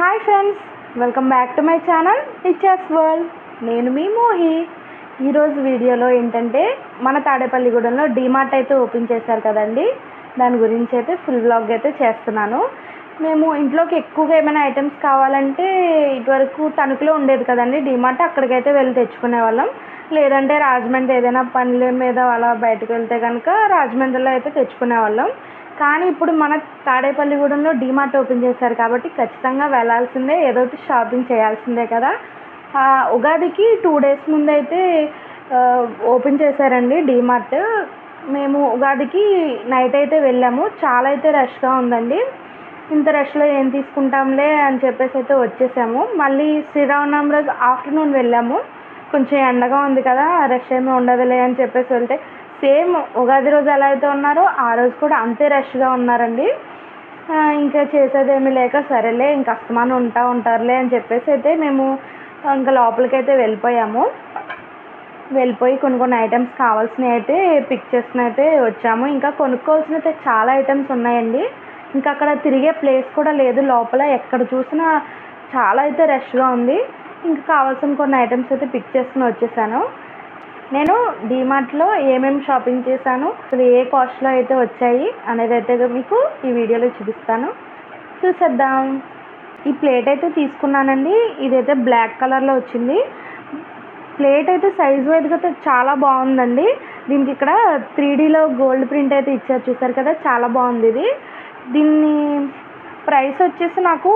Hi friends welcome back to my channel Icchas world. నేను మీ మోహి. ఈరోజు వీడియోలో ఏంటంటే మన తాడేపల్లిగూడెంలో డీమార్ట్ అయితే ఓపెన్ చేశారు కదండి. దాని గురించి అయితే ఫుల్ బ్లాగ్ అయితే చేస్తున్నాను. మేము ఇంట్లోకి ఎక్కువగా ఏమైనా ఐటమ్స్ కావాలంటే ఇటువరకు తణుకులో ఉండేది కదండి డీమార్ట్. అక్కడికైతే వెళ్ళి తెచ్చుకునే వాళ్ళం లేదంటే రాజమండ్రి ఏదైనా పనుల మీద అలా బయటకు వెళ్తే కనుక రాజమండ్రిలో అయితే తెచ్చుకునే వాళ్ళం కానీ ఇప్పుడు మన తాడేపల్లిగూడెంలో డీమార్ట్ ఓపెన్ చేశారు కాబట్టి ఖచ్చితంగా వెళ్ళాల్సిందే ఏదో ఒకటి షాపింగ్ చేయాల్సిందే కదా. ఉగాదికి టూ డేస్ ముందు అయితే ఓపెన్ చేశారండి డీమార్ట్. మేము ఉగాదికి నైట్ అయితే వెళ్ళాము. చాలా అయితే రష్గా ఉందండి. ఇంత రష్లో ఏం తీసుకుంటాంలే అని చెప్పేసి అయితే వచ్చేసాము. మళ్ళీ శ్రీరామనవమి రోజు ఆఫ్టర్నూన్ వెళ్ళాము. కొంచెం ఎండగా ఉంది కదా రష్ ఏమీ ఉండదులే అని చెప్పేసి వెళ్తే సేమ్ ఉగాది రోజు ఎలా అయితే ఉన్నారో ఆ రోజు కూడా అంతే రష్గా ఉన్నారండి. ఇంకా చేసేదేమీ లేక సరేలే ఇంకా అస్తమానం ఉంటా ఉంటారులే అని చెప్పేసి అయితే మేము ఇంకా లోపలికి అయితే వెళ్ళిపోయాము. వెళ్ళిపోయి కొన్ని కొన్ని ఐటమ్స్ కావాల్సినవి అయితే పిక్ చేసుకుని అయితే వచ్చాము. ఇంకా కొనుక్కోవాల్సిన అయితే చాలా ఐటమ్స్ ఉన్నాయండి. ఇంకా అక్కడ తిరిగే ప్లేస్ కూడా లేదు. లోపల ఎక్కడ చూసినా చాలా అయితే రష్గా ఉంది. ఇంకా కావాల్సిన కొన్ని ఐటమ్స్ అయితే పిక్ చేసుకుని వచ్చేసాను. నేను డీమార్ట్లో ఏమేమి షాపింగ్ చేశాను అసలు ఏ కాస్ట్లో అయితే వచ్చాయి అనేది అయితే మీకు ఈ వీడియోలో చూపిస్తాను. చూసేద్దాం. ఈ ప్లేట్ అయితే తీసుకున్నానండి. ఇదైతే బ్లాక్ కలర్లో వచ్చింది. ప్లేట్ అయితే సైజ్ వైజ్గా అయితే చాలా బాగుందండి. దీనికి ఇక్కడ త్రీ డీలో గోల్డ్ ప్రింట్ అయితే ఇచ్చారు చూసారు కదా చాలా బాగుంది ఇది. దీన్ని ప్రైస్ వచ్చేసి నాకు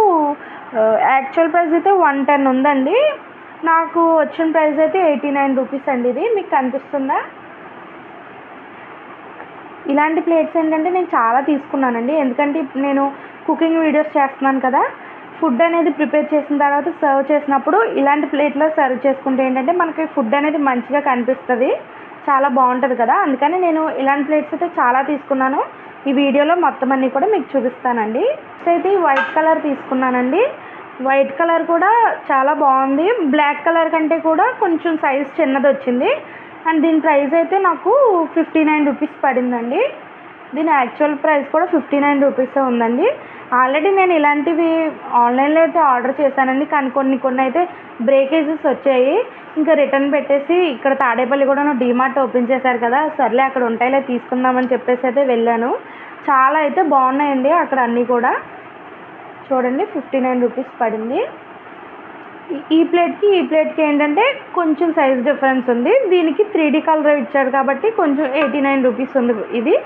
యాక్చువల్ ప్రైస్ అయితే వన్ టెన్ ఉందండి. నాకు వచ్చిన ప్రైస్ అయితే ఎయిటీ నైన్ రూపీస్ అండి ఇది. మీకు కనిపిస్తుందా? ఇలాంటి ప్లేట్స్ ఏంటంటే నేను చాలా తీసుకున్నానండి. ఎందుకంటే నేను కుకింగ్ వీడియోస్ చేస్తున్నాను కదా. ఫుడ్ అనేది ప్రిపేర్ చేసిన తర్వాత సర్వ్ చేసినప్పుడు ఇలాంటి ప్లేట్లో సర్వ్ చేసుకుంటే ఏంటంటే మనకి ఫుడ్ అనేది మంచిగా కనిపిస్తుంది. చాలా బాగుంటుంది కదా. అందుకని నేను ఇలాంటి ప్లేట్స్ అయితే చాలా తీసుకున్నాను. ఈ వీడియోలో మొత్తం అన్నీ కూడా మీకు చూపిస్తానండి. నెక్స్ట్ అయితే ఈ వైట్ కలర్ తీసుకున్నానండి. వైట్ కలర్ కూడా చాలా బాగుంది. బ్లాక్ కలర్ కంటే కూడా కొంచెం సైజ్ చిన్నది వచ్చింది. అండ్ దీని ప్రైస్ అయితే నాకు ఫిఫ్టీ నైన్ రూపీస్ పడిందండి. దీని యాక్చువల్ ప్రైస్ కూడా ఫిఫ్టీ నైన్ రూపీసే ఉందండి. ఆల్రెడీ నేను ఇలాంటివి ఆన్లైన్లో అయితే ఆర్డర్ చేశానండి. కానీ కొన్ని కొన్ని అయితే బ్రేకేజెస్ వచ్చాయి. ఇంకా రిటర్న్ పెట్టేసి ఇక్కడ తాడేపల్లి కూడా డీమార్ట్ ఓపెన్ చేశారు కదా సర్లే అక్కడ ఉంటాయిలే తీసుకుందామని చెప్పేసి అయితే వెళ్ళాను. చాలా అయితే బాగున్నాయండి అక్కడ అన్నీ కూడా. చూడండి ఫిఫ్టీ నైన్ రూపీస్ పడింది. ఈ- ప్లేట్కి ఈ ప్లేట్కి ఏంటంటే కొంచెం సైజ్ డిఫరెన్స్ ఉంది. దీనికి త్రీ డీ కలర్ ఇచ్చాడు కాబట్టి కొంచెం ఎయిటీ నైన్ రూపీస్ ఉంది ఇది.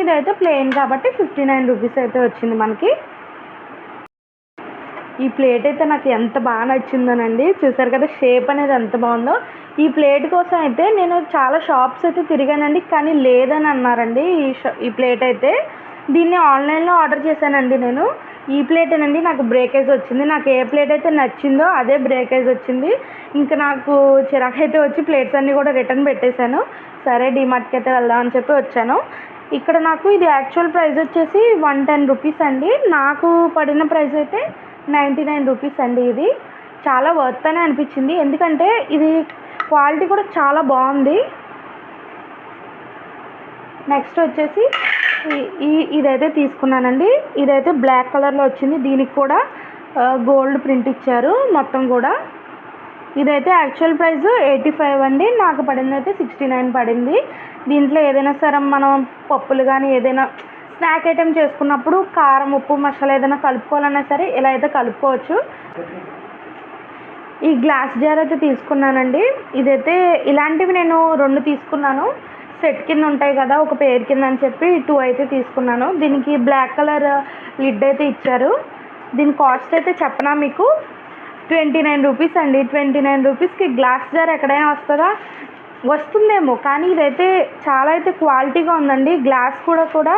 ఇదైతే ప్లెయిన్ కాబట్టి ఫిఫ్టీ నైన్ రూపీస్ అయితే వచ్చింది మనకి. ఈ ప్లేట్ అయితే నాకు ఎంత బాగా నచ్చిందోనండి. చూసారు కదా షేప్ అనేది ఎంత బాగుందో. ఈ ప్లేట్ కోసం అయితే నేను చాలా షాప్స్ అయితే తిరిగానండి కానీ లేదని అన్నారండి ఈ షా- ఈ ప్లేట్ అయితే. దీన్ని ఆన్లైన్లో ఆర్డర్ చేశానండి నేను. ఈ ప్లేటేనండి నాకు బ్రేకేజ్ వచ్చింది. నాకు ఏ ప్లేట్ అయితే నచ్చిందో అదే బ్రేకేజ్ వచ్చింది. ఇంకా నాకు చిరాకు అయితే వచ్చి ప్లేట్స్ అన్నీ కూడా రిటర్న్ పెట్టేశాను. సరే డిమార్ట్కి అయితే వెళ్దామని చెప్పి వచ్చాను. ఇక్కడ నాకు ఇది యాక్చువల్ ప్రైస్ వచ్చేసి వన్ టెన్ రూపీస్ అండి. నాకు పడిన ప్రైస్ అయితే నైంటీ నైన్ రూపీస్ అండి ఇది. చాలా వర్త్ అని అనిపించింది. ఎందుకంటే ఇది క్వాలిటీ కూడా చాలా బాగుంది. నెక్స్ట్ వచ్చేసి ఈ- ఈ ఇదైతే తీసుకున్నానండి. ఇదైతే బ్లాక్ కలర్లో వచ్చింది. దీనికి కూడా గోల్డ్ ప్రింట్ ఇచ్చారు మొత్తం కూడా. ఇదైతే యాక్చువల్ ప్రైస్ ఎయిటీ ఫైవ్ అండి. నాకు పడింది అయితే సిక్స్టీ నైన్ పడింది. దీంట్లో ఏదైనా సరే మనం పప్పులు కానీ ఏదైనా స్నాక్ ఐటెం చేసుకున్నప్పుడు కారం ఉప్పు మసాలా ఏదైనా కలుపుకోవాలన్నా సరే ఇలా అయితే కలుపుకోవచ్చు. ఈ గ్లాస్ జార్ అయితే తీసుకున్నానండి. ఇదైతే ఇలాంటివి నేను రెండు తీసుకున్నాను. సెట్ కింద ఉంటాయి కదా ఒక పేరు కింద అని చెప్పి టూ అయితే తీసుకున్నాను. దీనికి బ్లాక్ కలర్ లిడ్ అయితే ఇచ్చారు. దీని కాస్ట్ అయితే చెప్పనా మీకు? ట్వంటీ నైన్ రూపీస్ అండి. ట్వంటీ నైన్ రూపీస్కి గ్లాస్ జార్ ఎక్కడైనా వస్తుందా? వస్తుందేమో కానీ ఇదైతే చాలా అయితే క్వాలిటీగా ఉందండి. గ్లాస్ కూడా కూడా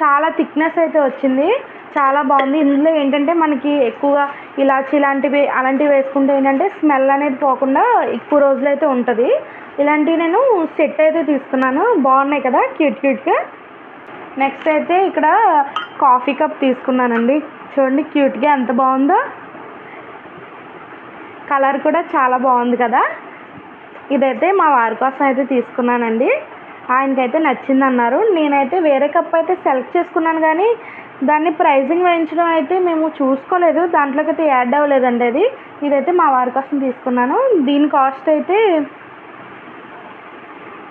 చాలా థిక్నెస్ అయితే వచ్చింది. చాలా బాగుంది. ఇందులో ఏంటంటే మనకి ఎక్కువగా ఇలాచి ఇలాంటివి అలాంటివి వేసుకుంటే ఏంటంటే స్మెల్ అనేది పోకుండా ఎక్కువ రోజులు అయితే ఉంటుంది. ఇలాంటివి నేను సెట్ అయితే తీసుకున్నాను. బాగున్నాయి కదా? క్యూట్ క్యూట్గా. నెక్స్ట్ అయితే ఇక్కడ కాఫీ కప్ తీసుకున్నానండి. చూడండి క్యూట్గా ఎంత బాగుందో. కలర్ కూడా చాలా బాగుంది కదా? ఇదైతే మా వారి కోసం అయితే తీసుకున్నానండి. ఆయనకైతే నచ్చింది అన్నారు నేనైతే వేరే కప్ అయితే సెలెక్ట్ చేసుకున్నాను కానీ దాన్ని ప్రైజింగ్ వేయించడం అయితే మేము చూసుకోలేదు. దాంట్లోకి అయితే యాడ్ అవ్వలేదండి అది. ఇదైతే మా వారి కోసం తీసుకున్నాను. దీని కాస్ట్ అయితే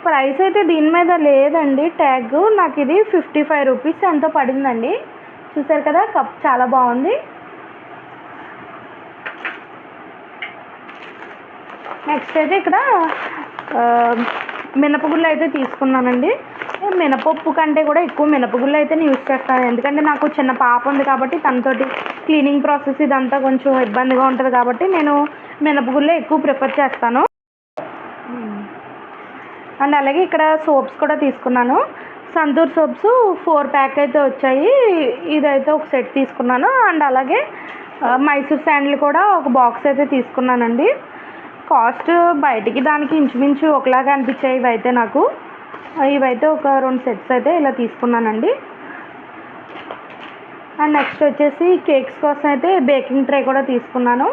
ప్రైస్ అయితే దీని మీద లేదండి. ట్యాగ్ నాకు ఇది ఫిఫ్టీ ఫైవ్ రూపీస్ ఎంతో పడిందండి. చూసారు కదా కప్ చాలా బాగుంది. నెక్స్ట్ అయితే ఇక్కడ మినపగుళ్ళు అయితే తీసుకున్నానండి. మినపప్పు కంటే కూడా ఎక్కువ మినపగుళ్ళు అయితే నేను యూజ్ చేస్తాను. ఎందుకంటే నాకు చిన్న పాప ఉంది కాబట్టి తనతోటి క్లీనింగ్ ప్రాసెస్ ఇదంతా కొంచెం ఇబ్బందిగా ఉంటుంది కాబట్టి నేను మినపగుళ్ళే ఎక్కువ ప్రిఫర్ చేస్తాను. అండ్ అలాగే ఇక్కడ సోప్స్ కూడా తీసుకున్నాను. సంతూర్ సోప్స్ ఫోర్ ప్యాక్ అయితే వచ్చాయి. ఇదైతే ఒక సెట్ తీసుకున్నాను. అండ్ అలాగే మైసూర్ శాండిల్ కూడా ఒక బాక్స్ అయితే తీసుకున్నానండి. కాస్ట్ బయటికి దానికి ఇంచుమించు ఒకలాగా అనిపించాయి ఇవైతే నాకు. ఇవైతే ఒక రెండు సెట్స్ అయితే ఇలా తీసుకున్నానండి. అండ్ నెక్స్ట్ వచ్చేసి కేక్స్ కోసం అయితే బేకింగ్ ట్రే కూడా తీసుకున్నాను.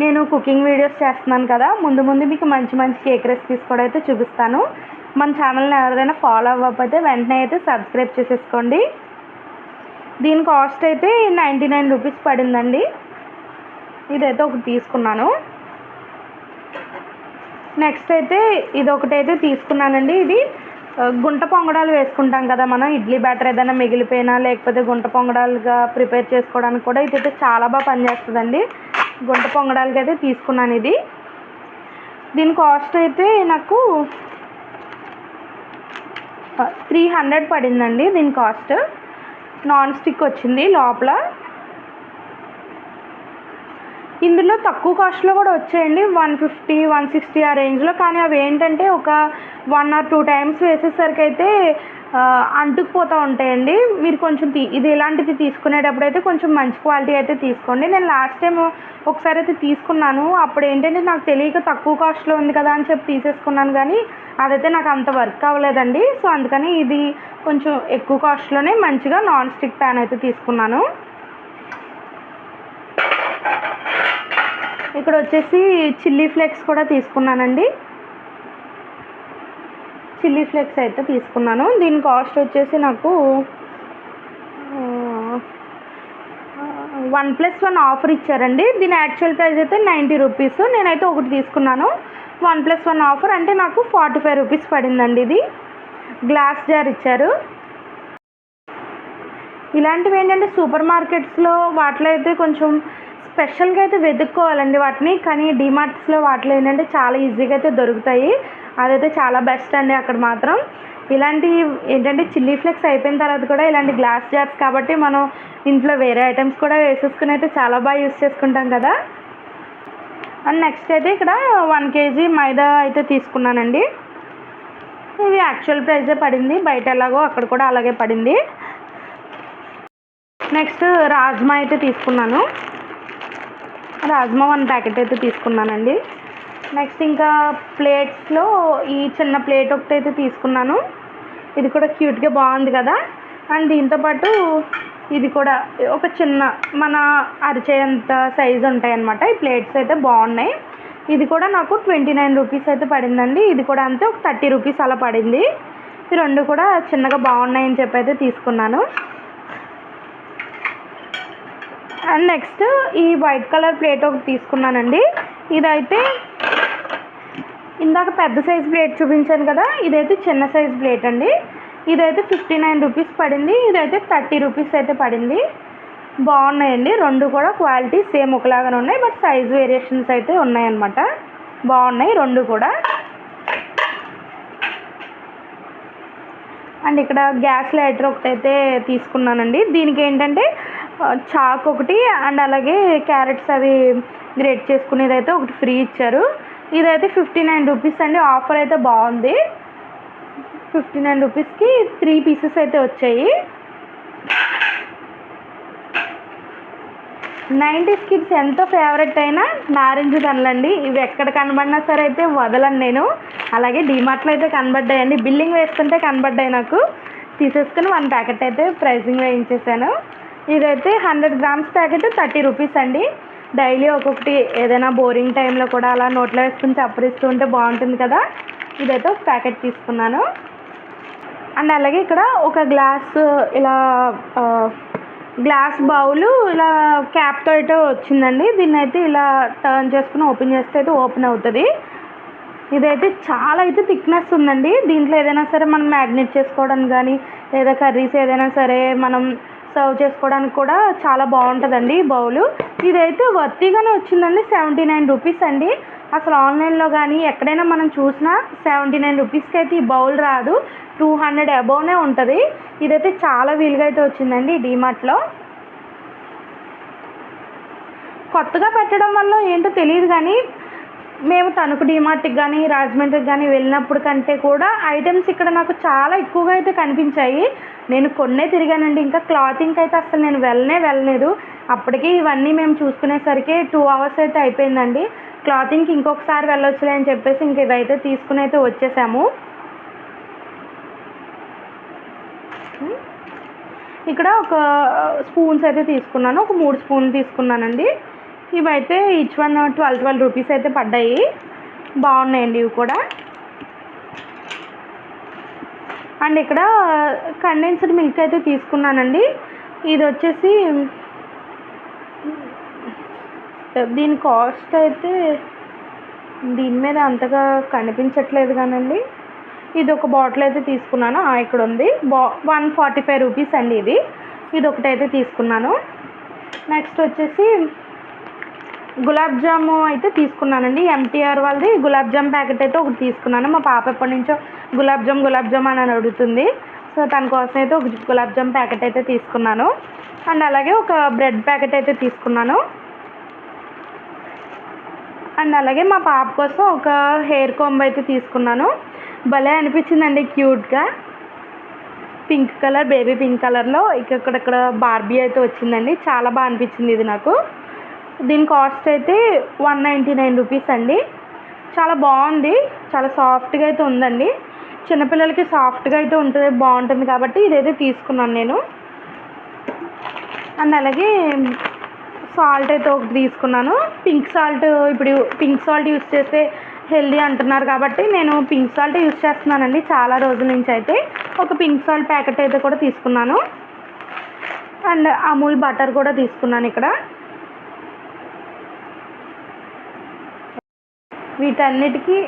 నేను కుకింగ్ వీడియోస్ చేస్తున్నాను కదా ముందు ముందు మీకు మంచి మంచి కేక్ రెసిపీస్ కూడా అయితే చూపిస్తాను. మన ఛానల్ని ఎవరైనా ఫాలో అవ్వకపోతే వెంటనే అయితే సబ్స్క్రైబ్ చేసేసుకోండి. దీని కాస్ట్ అయితే నైంటీ నైన్ రూపీస్ పడిందండి. ఇదైతే ఒకటి తీసుకున్నాను. నెక్స్ట్ అయితే ఇది ఒకటైతే తీసుకున్నానండి. ఇది గుంట పొంగడాలు వేసుకుంటాం కదా మనం ఇడ్లీ బ్యాటర్ ఏదైనా మిగిలిపోయినా లేకపోతే గుంట పొంగడాలుగా ప్రిపేర్ చేసుకోవడానికి కూడా ఇదైతే చాలా బాగా పనిచేస్తుందండి. గుంట పొంగడానికి అయితే తీసుకున్నాను ఇది. దీని కాస్ట్ అయితే నాకు త్రీ హండ్రెడ్ పడిందండి దీని కాస్ట్. నాన్ స్టిక్ వచ్చింది లోపల. ఇందులో తక్కువ కాస్ట్లో కూడా వచ్చాయండి. వన్ ఫిఫ్టీ వన్ సిక్స్టీ ఆ రేంజ్లో. కానీ అవి ఏంటంటే ఒక వన్ ఆర్ టూ టైమ్స్ వేసేసరికి అయితే అంటుకుపోతూ ఉంటాయండి. మీరు కొంచెం తీ ఇది ఇలాంటిది తీసుకునేటప్పుడు అయితే కొంచెం మంచి క్వాలిటీ అయితే తీసుకోండి. నేను లాస్ట్ టైం ఒకసారి అయితే తీసుకున్నాను. అప్పుడు ఏంటంటే నాకు తెలియక తక్కువ కాస్ట్లో ఉంది కదా అని చెప్పి తీసేసుకున్నాను కానీ అదైతే నాకు అంత వర్క్ అవ్వలేదండి. సో అందుకని ఇది కొంచెం ఎక్కువ కాస్ట్లోనే మంచిగా నాన్ స్టిక్ ప్యాన్ అయితే తీసుకున్నాను. ఇక్కడ వచ్చేసి చిల్లీ ఫ్లేక్స్ కూడా తీసుకున్నానండి. చిల్లీ ఫ్లేక్స్ అయితే తీసుకున్నాను. దీని కాస్ట్ వచ్చేసి నాకు వన్ ప్లస్ వన్ ఆఫర్ ఇచ్చారండి. దీని యాక్చువల్ ప్రైస్ అయితే నైంటీ రూపీస్. నేనైతే ఒకటి తీసుకున్నాను. వన్ ప్లస్ వన్ ఆఫర్ అంటే నాకు ఫార్టీ ఫైవ్ రూపీస్ పడిందండి ఇది. గ్లాస్ జార్ ఇచ్చారు. ఇలాంటివి ఏంటంటే సూపర్ మార్కెట్స్లో వాటిలో అయితే కొంచెం స్పెషల్గా అయితే వెతుక్కోవాలండి వాటిని. కానీ డిమార్ట్స్లో వాటిలో ఏంటంటే చాలా ఈజీగా అయితే దొరుకుతాయి. అదైతే చాలా బెస్ట్ అండి అక్కడ మాత్రం. ఇలాంటి ఏంటంటే చిల్లీ ఫ్లేక్స్ అయిపోయిన తర్వాత కూడా ఇలాంటి గ్లాస్ జార్స్ కాబట్టి మనం ఇంట్లో వేరే ఐటమ్స్ కూడా వేసేసుకుని అయితే చాలా బాగా యూస్ చేసుకుంటాం కదా. అండ్ నెక్స్ట్ అయితే ఇక్కడ వన్ కేజీ మైదా అయితే తీసుకున్నానండి. ఇది యాక్చువల్ ప్రైజే పడింది. బయట ఎలాగో అక్కడ కూడా అలాగే పడింది. నెక్స్ట్ రాజ్మా అయితే తీసుకున్నాను. రాజ్మా వన్ ప్యాకెట్ అయితే తీసుకున్నానండి. నెక్స్ట్ ఇంకా ప్లేట్స్లో ఈ చిన్న ప్లేట్ ఒకటి అయితే తీసుకున్నాను. ఇది కూడా క్యూట్గా బాగుంది కదా. అండ్ దీంతోపాటు ఇది కూడా ఒక చిన్న మన అరిచేంత సైజు ఉంటాయి అన్నమాట ఈ ప్లేట్స్ అయితే బాగున్నాయి. ఇది కూడా నాకు ట్వంటీ నైన్ రూపీస్ అయితే పడిందండి. ఇది కూడా అంతే ఒక థర్టీ రూపీస్ అలా పడింది. ఈ రెండు కూడా చిన్నగా బాగున్నాయని చెప్పి అయితే తీసుకున్నాను. అండ్ నెక్స్ట్ ఈ వైట్ కలర్ ప్లేట్ ఒకటి తీసుకున్నానండి. ఇదైతే ఇందాక పెద్ద సైజ్ ప్లేట్ చూపించాను కదా ఇదైతే చిన్న సైజ్ ప్లేట్ అండి. ఇదైతే ఫిఫ్టీ నైన్ రూపీస్ పడింది ఇదైతే థర్టీ రూపీస్ అయితే పడింది. బాగున్నాయండి రెండు కూడా క్వాలిటీ సేమ్ ఒకలాగానే ఉన్నాయి బట్ సైజ్ వేరియేషన్స్ అయితే ఉన్నాయన్నమాట. బాగున్నాయి రెండు కూడా. అండ్ ఇక్కడ గ్యాస్ లైటర్ ఒకటైతే తీసుకున్నానండి. దీనికి ఏంటంటే చాక్ ఒకటి అండ్ అలాగే క్యారెట్స్ అవి గ్రేట్ చేసుకునేది అయితే ఒకటి ఫ్రీ ఇచ్చారు. ఇదైతే ఫిఫ్టీ నైన్ రూపీస్ అండి. ఆఫర్ అయితే బాగుంది. ఫిఫ్టీ నైన్ రూపీస్కి త్రీ పీసెస్ అయితే వచ్చాయి. నైంటీస్ కిడ్స్ ఎంత ఫేవరెట్ అయినా నారింజ కనలండి ఇవి ఎక్కడ కనబడినా సరే అయితే వదలను నేను. అలాగే డిమార్ట్లో అయితే కనబడ్డాయండి. బిల్లింగ్ వేస్తుంటే కనబడ్డాయి నాకు. తీసేసుకుని వన్ ప్యాకెట్ అయితే ప్రైసింగ్ వేయించేసాను. ఇదైతే hundred grams packet thirty rupees అండి. డైలీ ఒక్కొక్కటి ఏదైనా బోరింగ్ టైంలో కూడా అలా నోట్లో వేసుకుని చప్పరిస్తూ ఉంటే బాగుంటుంది కదా. ఇదైతే ఒక ప్యాకెట్ తీసుకున్నాను. అండ్ అలాగే ఇక్కడ ఒక గ్లాస్ ఇలా గ్లాస్ బౌలు ఇలా క్యాప్తో అయితే వచ్చిందండి. దీన్ని అయితే ఇలా టర్న్ చేసుకుని ఓపెన్ చేస్తే అయితే ఓపెన్ అవుతుంది. ఇదైతే చాలా అయితే థిక్నెస్ ఉందండి. దీంట్లో ఏదైనా సరే మనం మ్యాగ్నెట్ చేసుకోవడం కానీ లేదా కర్రీస్ ఏదైనా సరే మనం సర్వ్ చేసుకోవడానికి కూడా చాలా బాగుంటుందండి ఈ బౌలు. ఇదైతే వర్తీగానే వచ్చిందండి సెవెంటీ నైన్ రూపీస్ అండి. అసలు ఆన్లైన్లో కానీ ఎక్కడైనా మనం చూసినా సెవెంటీ నైన్ రూపీస్కి అయితే ఈ బౌల్ రాదు. టూ హండ్రెడ్ అబోవ్నే ఉంటుంది. ఇదైతే చాలా వీలుగా అయితే వచ్చిందండి డీమార్ట్లో. కొత్తగా పెట్టడం వల్ల ఏంటో తెలియదు కానీ మేము తణుకు డిమార్ట్కి కానీ రాజమండ్రికి కానీ వెళ్ళినప్పుడు కంటే కూడా ఐటమ్స్ ఇక్కడ నాకు చాలా ఎక్కువగా అయితే కనిపించాయి. నేను కొన్నే తిరిగానండి. ఇంకా క్లాతింగ్కి అయితే అసలు నేను వెళ్ళనే వెళ్ళలేదు. అప్పటికి ఇవన్నీ మేము చూసుకునేసరికి టూ అవర్స్ అయితే అయిపోయిందండి. క్లాతింగ్కి ఇంకొకసారి వెళ్ళొచ్చులే అని చెప్పేసి ఇంక ఇవైతే తీసుకుని అయితే వచ్చేసాము. ఇక్కడ ఒక స్పూన్స్ అయితే తీసుకున్నాను. ఒక మూడు స్పూన్లు తీసుకున్నానండి. ఇవైతే each one twelve twelve rupees అయితే పడ్డాయి. బాగున్నాయండి ఇవి కూడా. అండ్ ఇక్కడ కండెన్స్డ్ మిల్క్ అయితే తీసుకున్నానండి. ఇది వచ్చేసి దీని కాస్ట్ అయితే దీని మీద అంతగా కనిపించట్లేదు కానండి. ఇది ఒక బాటిల్ అయితే తీసుకున్నాను. ఇక్కడ ఉంది. బా వన్ ఫార్టీ ఫైవ్ రూపీస్ అండి ఇది. ఇది ఒకటైతే తీసుకున్నాను. నెక్స్ట్ వచ్చేసి గులాబ్ జాము అయితే తీసుకున్నానండి. ఎంటీఆర్ వాళ్ళది. గులాబ్ జామ్ ప్యాకెట్ అయితే ఒకటి తీసుకున్నాను. మా పాప ఎప్పటి నుంచో గులాబ్ జామ్ గులాబ్ జామ్ అని అడుగుతుంది. సో తన కోసం అయితే ఒక గులాబ్ జామ్ ప్యాకెట్ అయితే తీసుకున్నాను. అండ్ అలాగే ఒక బ్రెడ్ ప్యాకెట్ అయితే తీసుకున్నాను. అండ్ అలాగే మా పాప కోసం ఒక హెయిర్ కోంబ్ అయితే తీసుకున్నాను. భలే అనిపించిందండి క్యూట్గా. పింక్ కలర్ బేబీ పింక్ కలర్లో. ఇక్కడక్కడ బార్బీ అయితే వచ్చిందండి. చాలా బాగా అనిపించింది ఇది నాకు. దీని కాస్ట్ అయితే వన్ నైంటీ నైన్ రూపీస్ అండి. చాలా బాగుంది. చాలా సాఫ్ట్గా అయితే ఉందండి. చిన్నపిల్లలకి సాఫ్ట్గా అయితే ఉంటుంది బాగుంటుంది కాబట్టి ఇదైతే తీసుకున్నాను నేను. అండ్ అలాగే సాల్ట్ అయితే ఒకటి తీసుకున్నాను. పింక్ సాల్ట్ ఇప్పుడు పింక్ సాల్ట్ యూస్ చేస్తే హెల్దీ అంటున్నారు కాబట్టి నేను పింక్ సాల్ట్ యూస్ చేస్తున్నానండి చాలా రోజుల నుంచి అయితే. ఒక పింక్ సాల్ట్ ప్యాకెట్ అయితే కూడా తీసుకున్నాను. అండ్ అమూల్ బటర్ కూడా తీసుకున్నాను ఇక్కడ. వీటన్నిటికీ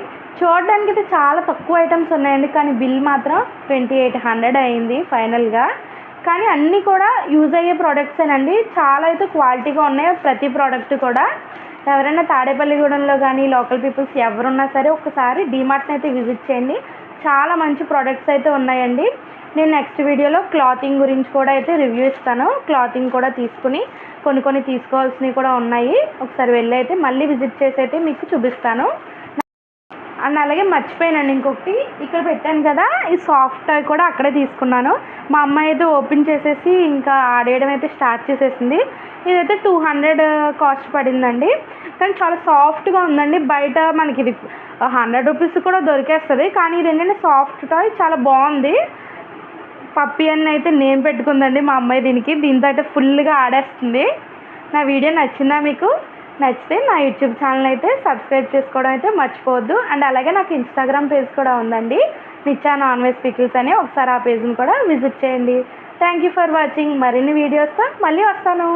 చూడడానికి అయితే చాలా తక్కువ ఐటమ్స్ ఉన్నాయండి. కానీ బిల్ మాత్రం ట్వంటీ ఎయిట్ హండ్రెడ్ అయింది ఫైనల్గా. కానీ అన్నీ కూడా యూజ్ అయ్యే ప్రోడక్ట్సేనండి చాలా అయితే క్వాలిటీగా ఉన్నాయి. ప్రతి ప్రోడక్ట్ కూడా. ఎవరైనా తాడేపల్లిగూడెంలో కానీ లోకల్ పీపుల్స్ ఎవరున్నా సరే ఒకసారి డీమార్ట్ని అయితే విజిట్ చేయండి. చాలా మంచి ప్రోడక్ట్స్ అయితే ఉన్నాయండి. నేను నెక్స్ట్ వీడియోలో క్లాతింగ్ గురించి కూడా అయితే రివ్యూ ఇస్తాను. క్లాతింగ్ కూడా తీసుకుని కొన్ని కొన్ని తీసుకోవాల్సినవి కూడా ఉన్నాయి. ఒకసారి వెళ్ళి అయితే మళ్ళీ విజిట్ చేసి అయితే మీకు చూపిస్తాను. అండ్ అలాగే మర్చిపోయానండి ఇంకొకటి. ఇక్కడ పెట్టాను కదా ఈ సాఫ్ట్ టాయ్ కూడా అక్కడే తీసుకున్నాను. మా అమ్మాయి అయితే ఓపెన్ చేసేసి ఇంకా ఆడేయడం అయితే స్టార్ట్ చేసేసింది. ఇదైతే టూ హండ్రెడ్ కాస్ట్ పడిందండి. కానీ చాలా సాఫ్ట్గా ఉందండి. బయట మనకి ఇది హండ్రెడ్ రూపీస్ కూడా దొరికేస్తుంది. కానీ ఇది ఏంటంటే సాఫ్ట్ టాయ్ చాలా బాగుంది. పప్పి అని అయితే నేమ్ పెట్టుకుందండి మా అమ్మాయి దీనికి. దీంతో అయితే ఫుల్గా ఆడేస్తుంది. నా వీడియో నచ్చిందా మీకు? నచ్చితే నా యూట్యూబ్ ఛానల్ అయితే సబ్స్క్రైబ్ చేసుకోవడం అయితే మర్చిపోవద్దు. అండ్ అలాగే నాకు ఇన్స్టాగ్రామ్ పేజ్ కూడా ఉందండి. నిచ్చా నాన్ వెజ్ పికిల్స్ అని. ఒకసారి ఆ పేజ్ని కూడా విజిట్ చేయండి. థ్యాంక్ యూ ఫర్ వాచింగ్ మరిన్ని వీడియోస్తో మళ్ళీ వస్తాను.